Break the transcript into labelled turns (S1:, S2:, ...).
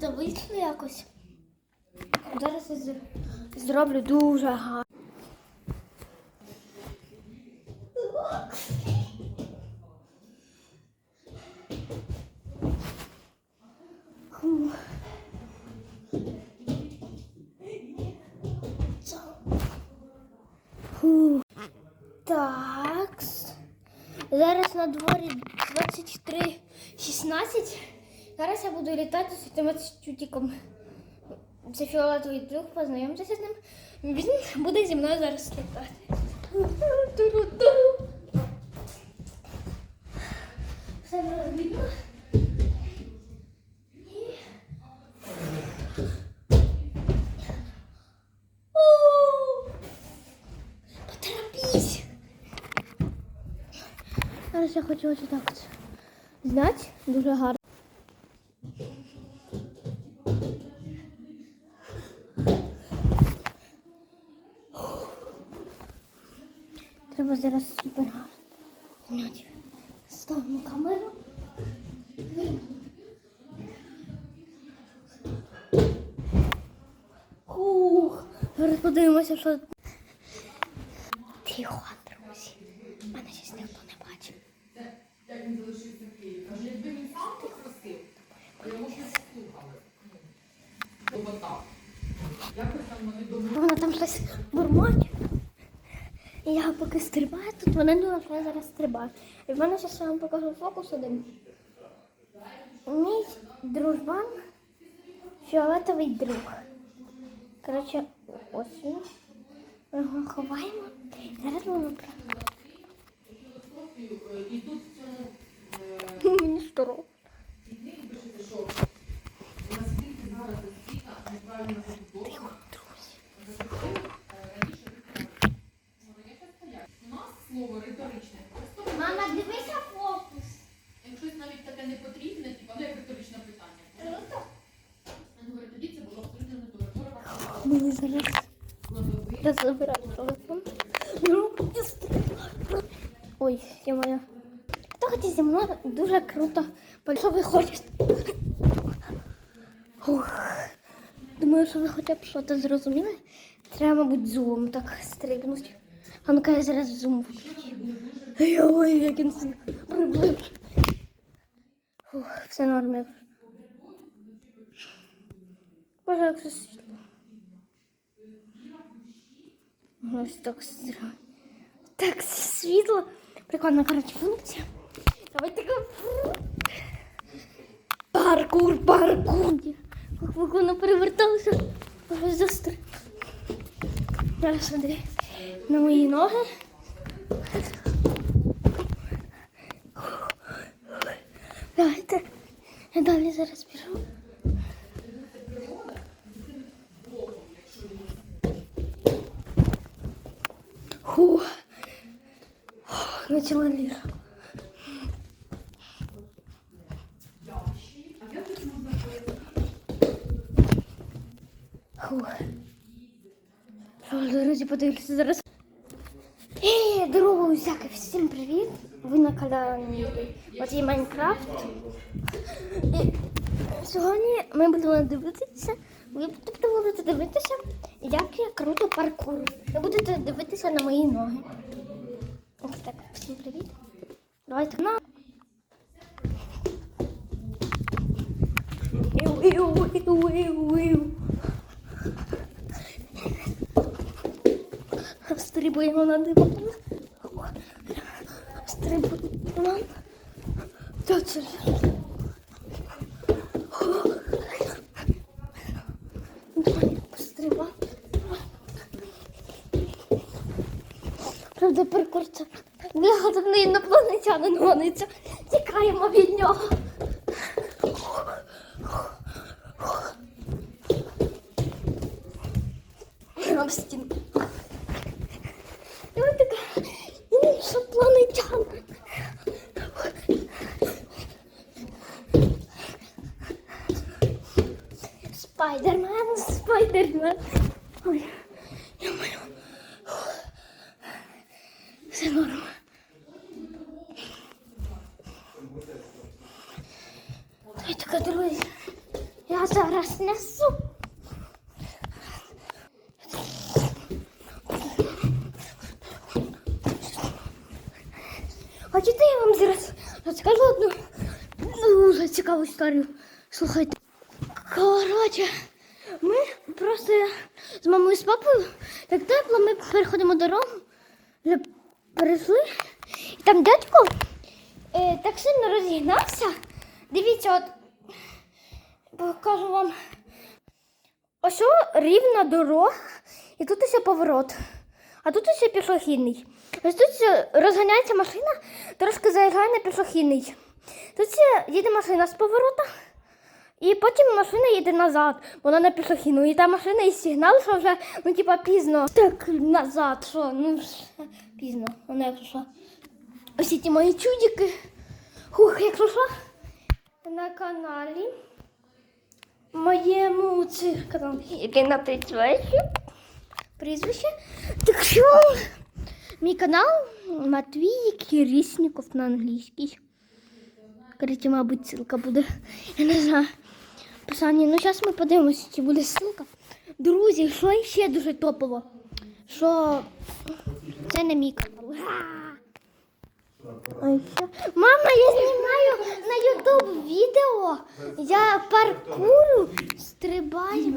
S1: круто вийшло якось. Зараз я зроблю дуже гарно. Так. Зараз на дворі 23.16. Зараз я буду літати з цим чутіком. Це фіолетовий друг, познайомтеся з ним. Він буде зі мною зараз літати. Все видно. Поторопись! Зараз я хочу ось так от зняти. Дуже гарно. Треба зараз супер гарно. Ставимо камеру. Ух, зараз подивимося, що. Тихо, друзі. Мене щось ніхто не бачить.
S2: Як він залишився в Києві. Каже, якби він сам попросив, то послухали. Тобто так. Якось там вони домовилися.
S1: Вона там щось бурмоче. Я поки стрибаю, тут вони думають, що зараз стрибаю. І в мене зараз я вам покажу фокус один. Мій дружбан фіолетовий друг. Коротше, ось він. Ми його ховаємо. Зараз
S2: в цьому
S1: Мені здорово.
S2: наскільки зараз освіта неправильно риторичне.
S1: Мама, дивися фокус.
S2: Якщо навіть таке не потрібне, типу, ну як риторичне питання. Говорить, тоді це було абсолютно не
S1: Мені зараз забираю телефон. Ой, я моя. Хто хоче зі мною дуже круто. Що ви хочете? Думаю, що ви хоча б щось зрозуміли. Треба, мабуть, зум так стрибнути. А ну-ка я зараз зум включу. Ой, як він сильно приближений. Фух, все норм. Боже, як це світло. Ось так зра- Так світло. Прикольна, коротше, функція. Давайте така. Паркур, паркур. Ох, як воно переверталося. Ой, застр. Зараз смотри на мої ноги. Давайте. Я далі зараз біжу. Фу. Начала ліра. Фух. Друзі, подивіться зараз. Ей, здорово, усяке, всім привіт! Ви на каналі Матій Майнкрафт. І сьогодні ми будемо дивитися, ви будете дивитися, як я круто паркурю. Ви будете дивитися на мої ноги. Ось так, всім привіт. Давайте на. Іу, іу, іу, іу, іу. Стрибуємо. Стрибуємо на диван. Ж. Давай, пострибай. Правда, паркур це вигаданий інопланетянин гониться. Тікаємо від нього. Спайдермен, спайдермен. Ой, я маю. Все норм. Така, друзі. Я зараз несу. Хочете, я вам зараз розкажу одну дуже цікаву історію. Слухайте. Коротше, ми просто з мамою з папою так тепло, ми переходимо дорогу, вже перейшли. І там дядько е, так сильно розігнався. Дивіться, от покажу вам. Ось рівна дорога, і тут ось поворот. А тут ось пішохідний. Ось тут розганяється машина, трошки заїжджає на пішохідний. Тут їде машина з поворота, і потім машина їде назад, вона на пішохідну. І та машина і сигнал, що вже ну, типа, пізно. Так назад, що ну пізно. Вона якщо що. Ось ці мої чудики. Хух, якщо що, на каналі моєму це канал, який на прізвище. Прізвище. Так що мій канал Матвій Кірісніков на англійській. Короче, мабуть, ссылка буде. Я не знаю. Писання. Ну, зараз ми подивимося, чи буде ссылка. Друзі, що ще дуже топово? Що це не мій канал. Мама, я знімаю на YouTube відео. Я паркуру стрибаю.